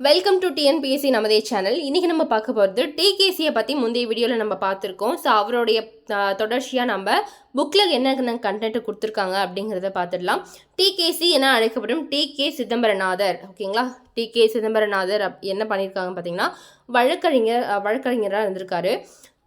Welcome to TNPSC நமதே channel இன்றைக்கி நம்ம பார்க்க போகிறது டிகேசியை பற்றி முந்தைய வீடியோவில் நம்ம பார்த்துருக்கோம். ஸோ அவருடைய தொடர்ச்சியாக நம்ம புக்கில் என்னென்ன கண்டென்ட் கொடுத்துருக்காங்க அப்படிங்கிறத பார்த்துடலாம். டிகேசி என அழைக்கப்படும் டி கே சிதம்பரநாதர் ஓகேங்களா? டி கே சிதம்பரநாதர் அப் என்ன பண்ணியிருக்காங்க பார்த்தீங்கன்னா வழக்கறிஞர் வழக்கறிஞராக இருந்திருக்காரு.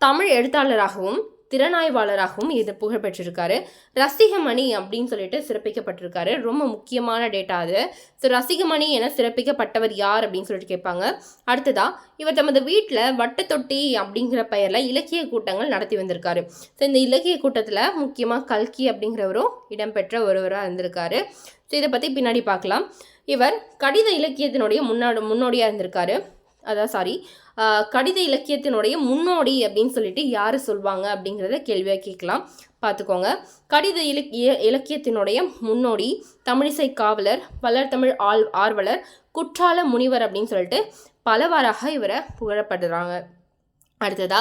தமிழ் எழுத்தாளராகவும் திறனாய்வாளராகவும் இது புகழ்பெற்றிருக்காரு ரசிகமணி அப்படின்னு சொல்லிட்டு சிறப்பிக்கப்பட்டிருக்காரு. ரொம்ப முக்கியமான டேட்டா அது. ஸோ ரசிகமணி என சிறப்பிக்கப்பட்டவர் யார் அப்படின்னு சொல்லிட்டு கேட்பாங்க. அடுத்ததா இவர் தமது வீட்டில் வட்டத்தொட்டி அப்படிங்கிற பெயரில் இலக்கிய கூட்டங்கள் நடத்தி வந்திருக்காரு. ஸோ இந்த இலக்கிய கூட்டத்தில் முக்கியமாக கல்கி அப்படிங்கிறவரும் இடம்பெற்ற ஒருவராக இருந்திருக்காரு. ஸோ இதை பற்றி பின்னாடி பார்க்கலாம். இவர் கடித இலக்கியத்தினுடைய முன்னாடி முன்னோடியாக இருந்திருக்காரு. அதான் சாரி கடித இலக்கியத்தினுடைய முன்னோடி அப்படின்னு சொல்லிட்டு யார் சொல்வாங்க அப்படிங்கிறத கேள்வியாக கேட்கலாம். பார்த்துக்கோங்க கடித இலக்கிய இலக்கியத்தினுடைய முன்னோடி தமிழிசை காவலர் வளர்தமிழ் ஆள் ஆர்வலர் குற்றால முனிவர் அப்படின்னு சொல்லிட்டு பலவாறாக இவரை புகழப்படுறாங்க. அடுத்ததா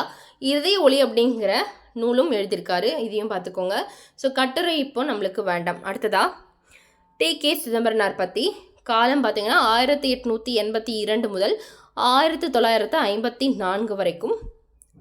இதய ஒளி அப்படிங்கிற நூலும் எழுதியிருக்காரு. இதையும் பார்த்துக்கோங்க ஸோ கட்டுரை இப்போ நம்மளுக்கு வேண்டாம். அடுத்ததா டே கே சிதம்பரனார் பற்றி காலம் பார்த்தீங்கன்னா ஆயிரத்தி எட்நூற்றி எண்பத்தி இரண்டு முதல் ஆயிரத்தி தொள்ளாயிரத்து ஐம்பத்தி நான்கு வரைக்கும்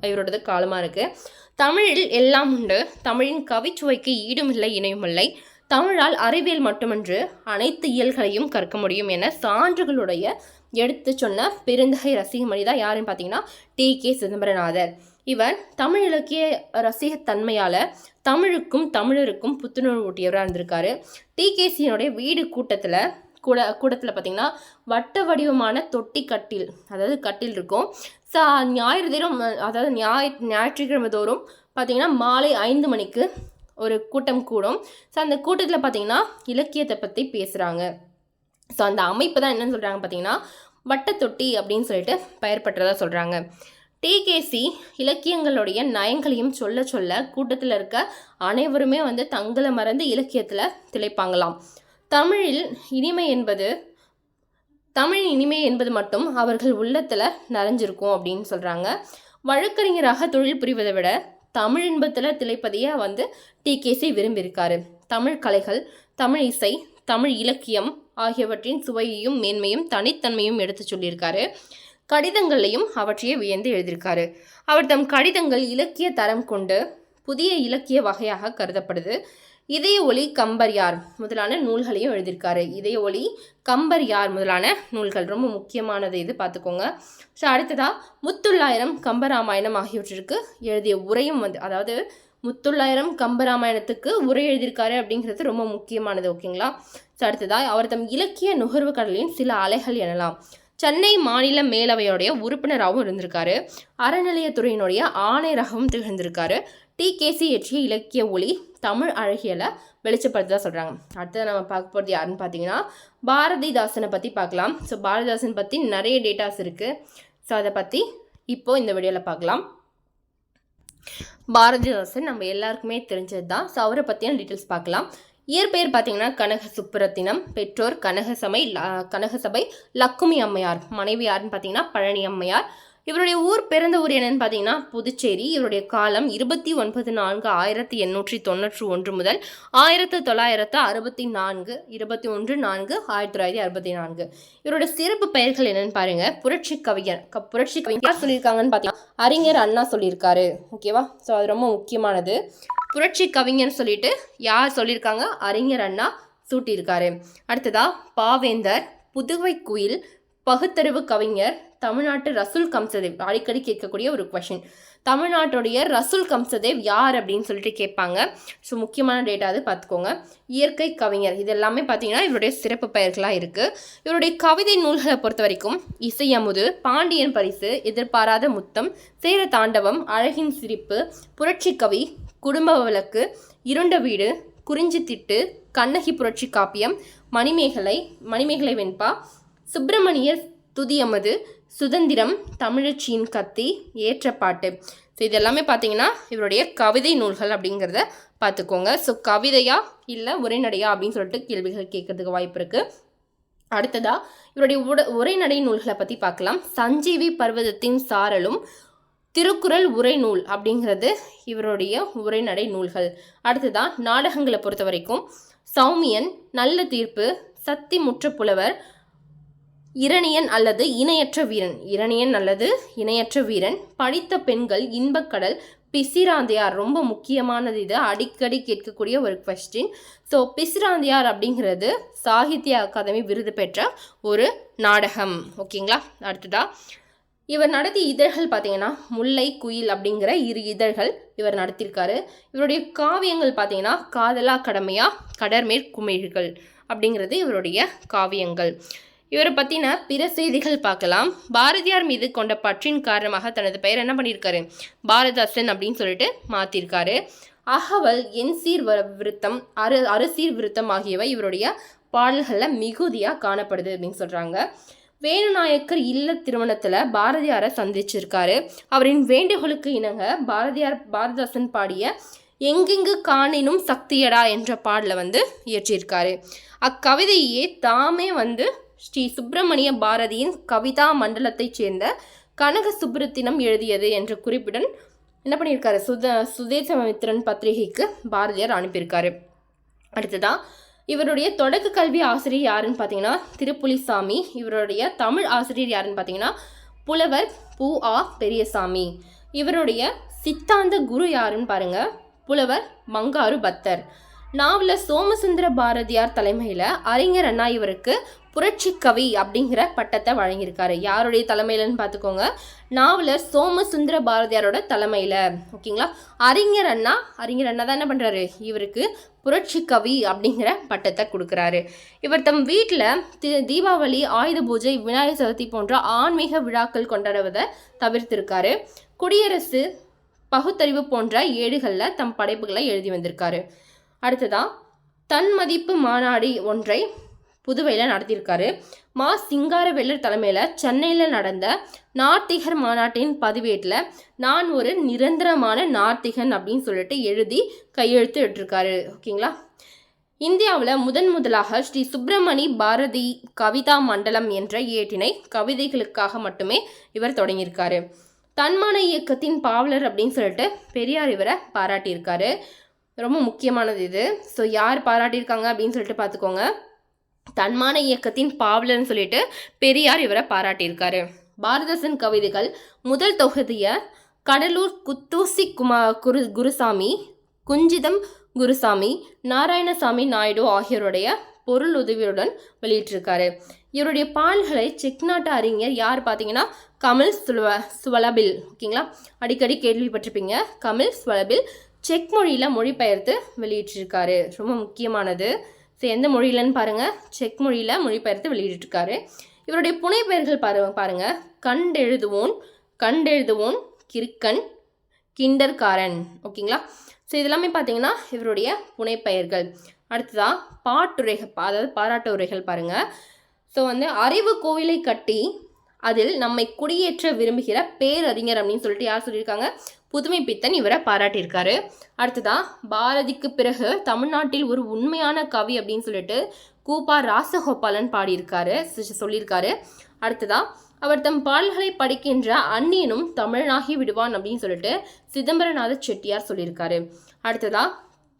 இவரோடது காலமாக இருக்குது தமிழில் எல்லாம் உண்டு. தமிழின் கவிச்சுவைக்கு ஈடுமில்லை இணையுமில்லை. தமிழால் அறிவியல் மட்டுமன்று அனைத்து இயல்களையும் கற்க முடியும் என சான்றுகளுடைய எடுத்து சொன்ன பெருந்தகை ரசிகமணி தான் யாருன்னு பார்த்தீங்கன்னா டி. கே. சிதம்பரநாதர். இவர் தமிழ் இலக்கிய ரசிகத்தன்மையால் தமிழுக்கும் தமிழருக்கும் புத்துணர்வு ஊட்டியவராக இருந்திருக்காரு. டிகேசியினுடைய வீடு கூட்டத்தில் கூட கூடத்தில் பார்த்தீங்கன்னா வட்ட வடிவமான தொட்டி கட்டில் அதாவது கட்டில் இருக்கும். ஸோ ஞாயிறு தினம் அதாவது ஞாய் ஞாயிற்றுக்கிழமை தோறும் பார்த்தீங்கன்னா மாலை ஐந்து மணிக்கு ஒரு கூட்டம் கூடும். ஸோ அந்த கூட்டத்தில் பார்த்தீங்கன்னா இலக்கியத்தை பற்றி பேசுகிறாங்க ஸோ அந்த அமைப்பு தான் என்னென்னு சொல்கிறாங்க பார்த்தீங்கன்னா வட்டத்தொட்டி அப்படின்னு சொல்லிட்டு பெயர் பெற்றதாக சொல்கிறாங்க டிகேசி இலக்கியங்களுடைய நயங்களையும் சொல்ல சொல்ல கூட்டத்தில் இருக்க அனைவருமே வந்து தங்களை மறந்து இலக்கியத்தில் திளைப்பாங்களாம். தமிழில் இனிமை என்பது தமிழ் இனிமை என்பது மட்டும் அவர்கள் உள்ளத்தில் நிறைஞ்சிருக்கும் அப்படின்னு சொல்கிறாங்க வழக்கறிஞராக தொழில் புரிவதை விட தமிழ் இன்பத்தில் திளைப்பதையே வந்து டிகேசி விரும்பியிருக்காரு. தமிழ் கலைகள் தமிழ் இசை தமிழ் இலக்கியம் ஆகியவற்றின் சுவையையும் மேன்மையும் தனித்தன்மையும் எடுத்து சொல்லியிருக்காரு. கடிதங்களையும் அவற்றையே வியந்து எழுதியிருக்காரு. அவர் தம் கடிதங்கள் இலக்கிய தரம் கொண்டு புதிய இலக்கிய வகையாக கருதப்படுது. இதய ஒளி கம்பர் யார்? முதலான நூல்களையும் எழுதியிருக்காரு. இதய ஒளி கம்பர் யார்? முதலான நூல்கள். ரொம்ப முக்கியமானது இது பார்த்துக்கோங்க. ஸோ அடுத்ததாக முத்துள்ளாயிரம் கம்பராமாயணம் ஆகியவற்றிற்கு எழுதிய உரையும் வந்து அதாவது முத்துள்ளாயிரம் கம்பராமாயணத்துக்கு உரை எழுதியிருக்காரு அப்படிங்கிறது ரொம்ப முக்கியமானது ஓகேங்களா? ஸோ அடுத்ததாக அவர் தம் இலக்கிய நுகர்வு கடலின் சில அலைகள் எனலாம். சென்னை மாநில மேலவையோடைய உறுப்பினராகவும் இருந்திருக்காரு. அறநிலையத்துறையினுடைய ஆணையராகவும் திகழ்ந்திருக்காரு. டி. கேசி எற்றிய இலக்கிய ஒளி தமிழ் அழகியலை வெளிச்சப்படுத்ததாக சொல்கிறாங்க அடுத்தது நம்ம பார்க்க போகிறது யாருன்னு பார்த்தீங்கன்னா பாரதிதாசனை பற்றி பார்க்கலாம். ஸோ பாரதிதாசன் பற்றி நிறைய டேட்டாஸ் இருக்குது ஸோ அதை பற்றி இப்போது இந்த வீடியோவில் பார்க்கலாம். பாரதிதாசன் நம்ம எல்லாருக்குமே தெரிஞ்சது தான் ஸோ அவரை பற்றியான டீட்டெயில்ஸ் பார்க்கலாம். இயற்பெயர் பார்த்தீங்கன்னா கனக சுப்புரத்தினம் பெற்றோர் கனகசபை ல- கனகசபை லக்குமி அம்மையார். மனைவி யாருன்னு பார்த்தீங்கன்னா பழனி அம்மையார். இவருடைய ஊர் பிறந்த ஊர் என்னன்னு பார்த்தீங்கன்னா புதுச்சேரி. இவருடைய காலம் இருபத்தி ஒன்பது நான்கு ஆயிரத்தி எண்ணூற்றி தொண்ணூற்றி ஒன்று முதல் ஆயிரத்து தொள்ளாயிரத்து அறுபத்தி நான்கு இருபத்தி ஒன்று நான்கு ஆயிரத்தி தொள்ளாயிரத்தி அறுபத்தி நான்கு. இவருடைய சிறப்பு பெயர்கள் என்னன்னு பாருங்க. புரட்சி கவிஞர். க- புரட்சி கவிஞர் சொல்லியிருக்காங்கன்னு பார்த்தீங்கன்னா அறிஞர் அண்ணா சொல்லியிருக்காரு. ஓகேவா ஸோ அது ரொம்ப முக்கியமானது. புரட்சி கவிஞர் சொல்லிட்டு யார் சொல்லியிருக்காங்க? அறிஞர் அண்ணா சூட்டியிருக்காரு. அடுத்ததா பாவேந்தர் புதுவை குயில் பகுத்தறிவு கவிஞர் தமிழ்நாட்டு ரசூல் கம்சதேவ் அடிக்கடி கேட்கக்கூடிய ஒரு கொஷின் தமிழ்நாட்டுடைய ரசூல் கம்சதேவ் யார் அப்படின்னு சொல்லிட்டு கேட்பாங்க. ஸோ முக்கியமான டேட்டா அது பார்த்துக்கோங்க. இயற்கை கவிஞர் இது எல்லாமே பார்த்தீங்கன்னா இவருடைய சிறப்பு பெயர்களாக இருக்குது இவருடைய கவிதை நூல்களை பொறுத்த வரைக்கும் இசையமுது பாண்டியன் பரிசு எதிர்பாராத முத்தம் சேர தாண்டவம் அழகின் சிரிப்பு புரட்சி கவி குடும்ப விளக்கு இருண்ட வீடு குறிஞ்சி திட்டு கண்ணகி புரட்சி காப்பியம் மணிமேகலை மணிமேகலை வெண்பா சுப்பிரமணியர் துதியமது சுதந்திரம் தமிழச்சியின் கத்தி ஏற்றப்பாட்டு. ஸோ இது எல்லாமே பார்த்தீங்கன்னா இவருடைய கவிதை நூல்கள் அப்படிங்கிறத பார்த்துக்கோங்க ஸோ கவிதையா இல்லை உரைநடையா அப்படின்னு சொல்லிட்டு கேள்விகள் கேட்கறதுக்கு வாய்ப்பு இருக்குது அடுத்ததாக இவருடைய உட உரைநடை நூல்களை பற்றி பார்க்கலாம் சஞ்சீவி பர்வதத்தின் சாரலும் திருக்குறள் உரைநூல் அப்படிங்கிறது இவருடைய உரைநடை நூல்கள். அடுத்ததாக நாடகங்களை பொறுத்த வரைக்கும் சௌமியன் நல்ல தீர்ப்பு சத்தி முற்ற புலவர் இரணியன் அல்லது இணையற்ற வீரன். இரணியன் அல்லது இணையற்ற வீரன். படித்த பெண்கள் இன்பக்கடல் பிசிராந்தையார். ரொம்ப முக்கியமானது இது. அடிக்கடி கேட்கக்கூடிய ஒரு கொஸ்டின் ஸோ பிசிராந்தையார் அப்படிங்கிறது சாகித்ய அகாதமி விருது பெற்ற ஒரு நாடகம். ஓகேங்களா அடுத்ததா. இவர் நடத்திய இதழ்கள் பார்த்தீங்கன்னா முல்லை குயில் அப்படிங்கிற இரு இதழ்கள் இவர் நடத்தியிருக்காரு. இவருடைய காவியங்கள் பார்த்தீங்கன்னா காதலா கடமையா கடற்மேற் குமிழ்கள் அப்படிங்கிறது இவருடைய காவியங்கள். இவரை பற்றின பிற செய்திகள் பார்க்கலாம். பாரதியார் மீது கொண்ட பற்றின் காரணமாக தனது பெயர் என்ன பண்ணியிருக்காரு? பாரதாசன் அப்படின்னு சொல்லிட்டு மாற்றிருக்காரு அகவல் என் சீர் வ- விருத்தம் அரு அறுசீர் விருத்தம் ஆகியவை இவருடைய பாடல்களில் மிகுதியாக காணப்படுது அப்படின்னு சொல்கிறாங்க வேணுநாயக்கர் இல்ல திருமணத்தில் பாரதியாரை சந்திச்சிருக்காரு. அவரின் வேண்டுகோளுக்கு இணங்க பாரதியார் பாரதாசன் பாடிய எங்கெங்கு காணினும் சக்தியடா என்ற பாடலை வந்து இயற்றியிருக்காரு. அக்கவிதையே தாமே வந்து ஸ்ரீ சுப்பிரமணிய பாரதியின் கவிதா மண்டலத்தைச் சேர்ந்த கனக சுப்ரத்தினம் எழுதியது என்ற குறிப்புடன் என்ன பண்ணியிருக்காரு? சுத சுதேசமித்திரன் பத்திரிகைக்கு பாரதியார் அனுப்பியிருக்காரு. அடுத்ததாக இவருடைய தொடக்க கல்வி ஆசிரியர் யாருன்னு பார்த்தீங்கன்னா திருப்புலிசாமி. இவருடைய தமிழ் ஆசிரியர் யாருன்னு பார்த்தீங்கன்னா புலவர் பூ ஆ பெரியசாமி. இவருடைய சித்தாந்த குரு யாருன்னு பாருங்க புலவர் மங்காரு பத்தர். நாவலர் சோமசுந்தர பாரதியார் தலைமையில் அறிஞர் அண்ணா இவருக்கு புரட்சி கவி அப்படிங்கிற பட்டத்தை வழங்கியிருக்காரு. யாருடைய தலைமையிலன்னு பார்த்துக்கோங்க. நாவலர் சோமசுந்தர பாரதியாரோட தலைமையில் ஓகேங்களா? அறிஞர் அண்ணா அறிஞர் அண்ணா தான் என்ன பண்ணுறாரு இவருக்கு புரட்சி கவி அப்படிங்கிற பட்டத்தை கொடுக்குறாரு. இவர் தம் வீட்டில் தி தீபாவளி ஆயுத பூஜை விநாயகர் சதுர்த்தி போன்ற ஆன்மீக விழாக்கள் கொண்டாடுவதை தவிர்த்திருக்காரு. குடியரசு பகுத்தறிவு போன்ற ஏடுகளில் தம் படைப்புகளை எழுதி வந்திருக்காரு. அடுத்ததா தன்மதிப்பு மாநாடு ஒன்றை புதுவையில் நடத்தியிருக்காரு. மா. சிங்காரவேலர் தலைமையில் சென்னையில் நடந்த நார்த்திகர் மாநாட்டின் பதிவேட்டில் நான் ஒரு நிரந்தரமான நார்த்திகன் அப்படின்னு சொல்லிட்டு எழுதி கையெழுத்து விட்டுருக்காரு ஓகேங்களா? இந்தியாவில் முதன் முதலாக ஸ்ரீ சுப்பிரமணி பாரதி கவிதா மண்டலம் என்ற ஏட்டினை கவிதைகளுக்காக மட்டுமே இவர் தொடங்கியிருக்காரு. தன்மான இயக்கத்தின் பாவலர் அப்படின்னு சொல்லிட்டு பெரியார் இவரை பாராட்டியிருக்காரு. ரொம்ப முக்கியமானது இது. ஸோ யார் பாராட்டியிருக்காங்க அப்படின்னு சொல்லிட்டு பார்த்துக்கோங்க. தன்மான இயக்கத்தின் பாவலர்னு சொல்லிட்டு பெரியார் இவரை பாராட்டியிருக்காரு. பாரதசன் கவிதைகள் முதல் தொகுதியை கடலூர் குத்தூசி குமா குரு குருசாமி குஞ்சிதம் குருசாமி நாராயணசாமி நாயுடு ஆகியோருடைய பொருள் உதவியுடன் வெளியிட்டிருக்காரு. இவருடைய பால்களை செக் நாட்டு அறிஞர் யார் பார்த்தீங்கன்னா கமல் சுவ சுவலபில். ஓகேங்களா? அடிக்கடி கேள்விப்பட்டிருப்பீங்க. கமல் சுவலபில். செக் மொழியில் மொழிபெயர்த்து வெளியிட்டிருக்காரு. ரொம்ப முக்கியமானது. ஸோ எந்த மொழியிலன்னு பாருங்கள் செக் மொழியில் மொழிபெயர்த்து வெளியிட்டிருக்காரு. இவருடைய புனைப்பெயர்கள் பாரு பாருங்கள் கண்டெழுதுவோன் கண்டெழுதுவோன் கிறுக்கன் கிண்டர்காரன் ஓகேங்களா? ஸோ இதெல்லாமே பார்த்தீங்கன்னா இவருடைய புனைப்பெயர்கள் அடுத்ததாக பாட்டுரைகள் அதாவது பாராட்டு உரைகள் பாருங்கள் ஸோ வந்து அறிவு கோவிலை கட்டி அதில் நம்மை குடியேற்ற விரும்புகிற பேரறிஞர் அப்படின்னு சொல்லிட்டு யார் சொல்லியிருக்காங்க? புதுமை பித்தன் இவரை பாராட்டியிருக்காரு. அடுத்ததா பாரதிக்கு பிறகு தமிழ்நாட்டில் ஒரு உண்மையான கவி அப்படின்னு சொல்லிட்டு கூப்பா ராசகோபாலன் பாடியிருக்காரு சொல்லியிருக்காரு. அடுத்ததா அவர் தம் பாடல்களை படிக்கின்ற அந்நியனும் தமிழனாகி விடுவான் அப்படின்னு சொல்லிட்டு சிதம்பரநாத செட்டியார் சொல்லியிருக்காரு. அடுத்ததா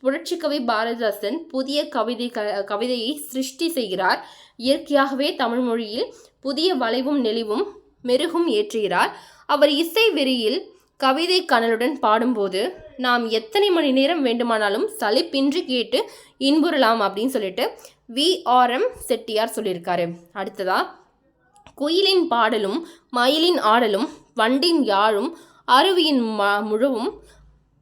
புரட்சிக்கவி பாரதிதாசன் புதிய கவிதை க கவிதையை சிருஷ்டி செய்கிறார். இயற்கையாகவே தமிழ் மொழியில் புதிய வளைவும் நெளிவும் மெருகும் ஏற்றுகிறார். அவர் இசை வெறியில் கவிதை கனலுடன் பாடும்போது நாம் எத்தனை மணி நேரம் வேண்டுமானாலும் சலிப்பின்றி கேட்டு இன்புறலாம் அப்படின்னு சொல்லிட்டு வி. செட்டியார் சொல்லியிருக்காரு. அடுத்ததா குயிலின் பாடலும் மயிலின் ஆடலும் வண்டின் யாழும் அருவியின் ம முழுவும்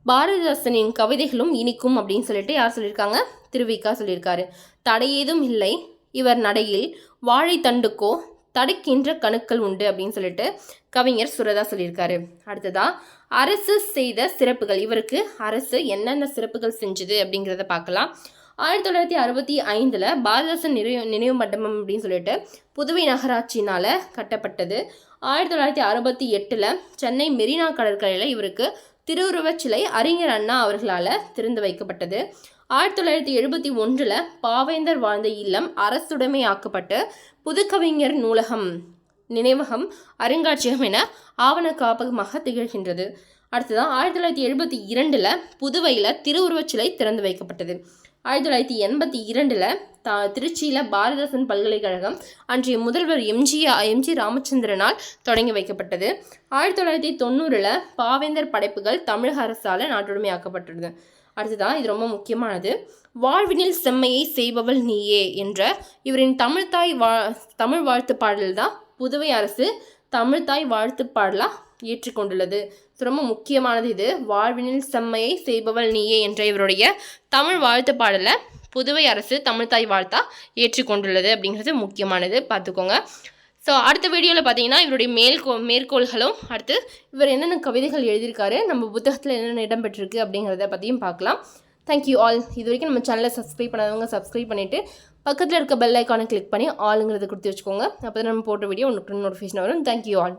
பாரதிதாசனின் கவிதைகளும் இனிக்கும் அப்படின்னு சொல்லிட்டு யார் சொல்லியிருக்காங்க? திருவிக்கா சொல்லியிருக்காரு. தடையேதும் இல்லை. இவர் நடையில் வாழைத்தண்டுக்கோ தடுக்கின்ற கணுக்கள் உண்டு அப்படின்னு சொல்லிட்டு கவிஞர் சுரதா சொல்லியிருக்காரு. அடுத்ததா அரசு செய்த சிறப்புகள் இவருக்கு அரசு என்னென்ன சிறப்புகள் செஞ்சுது அப்படிங்கிறத பார்க்கலாம். ஆயிரத்தி தொள்ளாயிரத்தி அறுபத்தி ஐந்தில் பாரதாசன் நினைவு நினைவு மண்டபம் அப்படின்னு சொல்லிட்டு புதுவை நகராட்சினால் கட்டப்பட்டது. ஆயிரத்தி தொள்ளாயிரத்தி அறுபத்தி எட்டில் சென்னை மெரினா கடற்கரையில் இவருக்கு திருவுருவச் சிலை அறிஞர் அண்ணா அவர்களால் திறந்து வைக்கப்பட்டது. ஆயிரத்தி தொள்ளாயிரத்தி எழுபத்தி ஒன்றில் பாவேந்தர் வாழ்ந்த இல்லம் அரசுடைமையாக்கப்பட்டு புதுக்கவிஞர் நூலகம் நினைவகம் அருங்காட்சியகம் என ஆவண காப்பகமாக திகழ்கின்றது. அடுத்ததான் ஆயிரத்தி தொள்ளாயிரத்தி எழுபத்தி இரண்டில் புதுவையில் திருவுருவச் சிலை திறந்து வைக்கப்பட்டது. ஆயிரத்தி தொள்ளாயிரத்தி எண்பத்தி இரண்டில் த திருச்சியில் பாரதிதாசன் பல்கலைக்கழகம் அன்றைய முதல்வர் எம்ஜிஆர் எம்ஜி ராமச்சந்திரனால் தொடங்கி வைக்கப்பட்டது. ஆயிரத்தி தொள்ளாயிரத்தி தொண்ணூறில் பாவேந்தர் படைப்புகள் தமிழக அரசால் நாட்டுடைமையாக்கப்பட்டது அடுத்ததான் இது ரொம்ப முக்கியமானது. வாழ்வினில் செம்மையை செய்பவள் நீயே என்ற இவரின் தமிழ்தாய் வா தமிழ் வாழ்த்து பாடல் தான் புதுவை அரசு தமிழ்தாய் வாழ்த்து பாடலாக ஏற்றுக்கொண்டுள்ளது. ரொம்ப முக்கியமானது இது. வாழ்வினில் செம்மையை செய்பவள் நீயே என்ற இவருடைய தமிழ் வாழ்த்து பாடலை புதுவை அரசு தமிழ்தாய் வாழ்த்தா ஏற்றுக்கொண்டுள்ளது அப்படிங்கிறது முக்கியமானது. பார்த்துக்கோங்க. ஸோ அடுத்த வீடியோவில் பார்த்தீங்கன்னா இவருடைய மேல்கோ மேற்கோள்களும் அடுத்து இவர் என்னென்ன கவிதைகள் எழுதியிருக்காரு நம்ம புத்தகத்தில் என்னென்ன இடம்பெற்றிருக்கு அப்படிங்கிறத பற்றியும் பார்க்கலாம் தேங்க்யூ ஆல் இது வரைக்கும் நம்ம சேனலை சப்ஸ்கிரைப் பண்ணாதவங்க சப்ஸ்கிரைப் பண்ணிவிட்டு பக்கத்தில் இருக்க பெல் ஐக்கானை கிளிக் பண்ணி ஆளுங்கிறத கொடுத்து வச்சுக்கோங்க. அப்போ தான் நம்ம போட்ட வீடியோ உங்களுக்கு நோட்டிஃபிகேஷன் வரும். Thank you all